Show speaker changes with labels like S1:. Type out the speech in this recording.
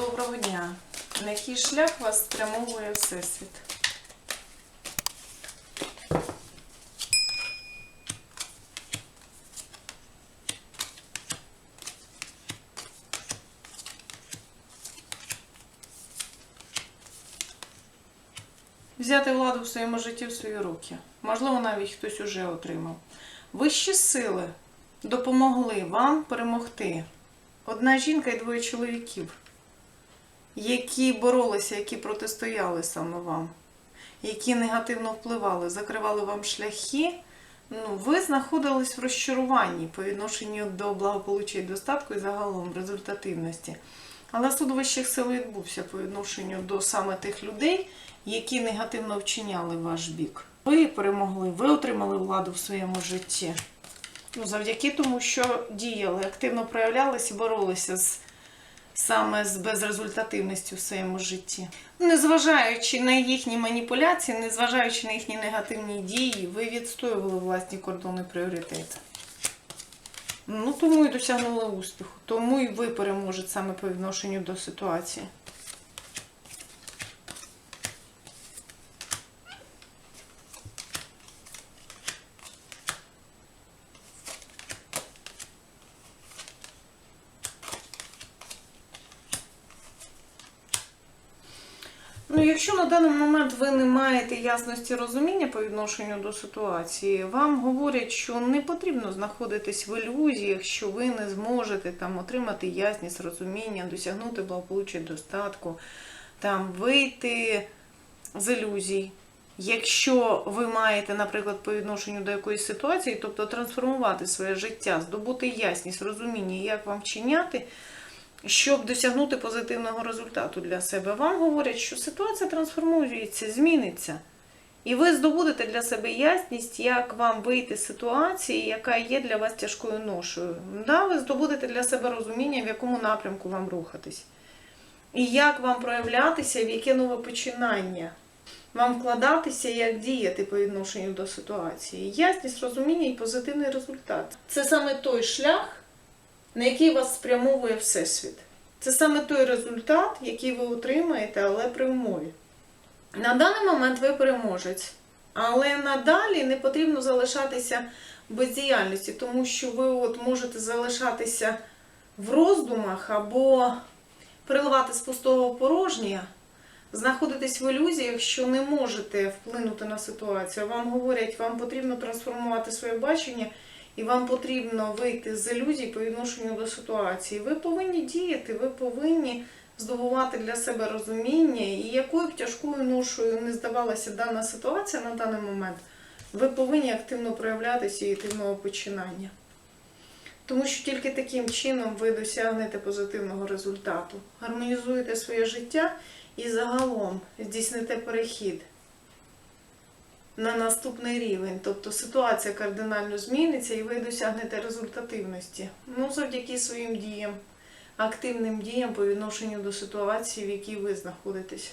S1: Доброго дня. На який шлях вас спрямовує Всесвіт? Взяти владу в своєму житті в свої руки. Можливо, навіть хтось уже отримав. Вищі сили допомогли вам перемогти. Одна жінка і двоє чоловіків, які боролися, які протистояли саме вам, які негативно впливали, закривали вам шляхи. Ну, ви знаходились в розчаруванні по відношенню до благополуччя і достатку і загалом результативності. Але суд вищих сил відбувся по відношенню до саме тих людей, які негативно вчиняли ваш бік. Ви перемогли, ви отримали владу в своєму житті. Ну, завдяки тому, що діяли, активно проявлялися боролися з саме з безрезультативністю в своєму житті. Незважаючи на їхні маніпуляції, незважаючи на їхні негативні дії, ви відстоювали власні кордони пріоритети. Ну, тому і досягнули успіху. Тому і ви переможете саме по відношенню до ситуації. Ну, якщо на даний момент ви не маєте ясності розуміння по відношенню до ситуації, вам говорять, що не потрібно знаходитись в ілюзіях, що ви не зможете там отримати ясність розуміння, досягнути благополуччя достатку, там вийти з ілюзій. Якщо ви маєте, наприклад, по відношенню до якоїсь ситуації, тобто трансформувати своє життя, здобути ясність, розуміння, як вам вчиняти, щоб досягнути позитивного результату для себе. Вам говорять, що ситуація трансформується, зміниться. І ви здобудете для себе ясність, як вам вийти з ситуації, яка є для вас тяжкою ношою. Да, ви здобудете для себе розуміння, в якому напрямку вам рухатись. І як вам проявлятися, в яке нове починання. Вам вкладатися, як діяти по відношенню до ситуації. Ясність, розуміння і позитивний результат. Це саме той шлях, на який вас спрямовує Всесвіт. Це саме той результат, який ви отримаєте, але при умові. На даний момент ви переможець, але надалі не потрібно залишатися в бездіяльності, тому що ви от можете залишатися в роздумах або переливати з пустого порожнє, знаходитесь в ілюзіях, що не можете вплинути на ситуацію. Вам говорять, вам потрібно трансформувати своє бачення. І вам потрібно вийти з ілюзій по відношенню до ситуації. Ви повинні діяти, ви повинні здобувати для себе розуміння, і якою б тяжкою ношою не здавалася дана ситуація на даний момент, ви повинні активно проявлятися і йти в нове починання. Тому що тільки таким чином ви досягнете позитивного результату. Гармонізуєте своє життя і загалом здійсните перехід на наступний рівень. Тобто ситуація кардинально зміниться і ви досягнете результативності. Ну, завдяки своїм діям, активним діям по відношенню до ситуації, в якій ви знаходитесь.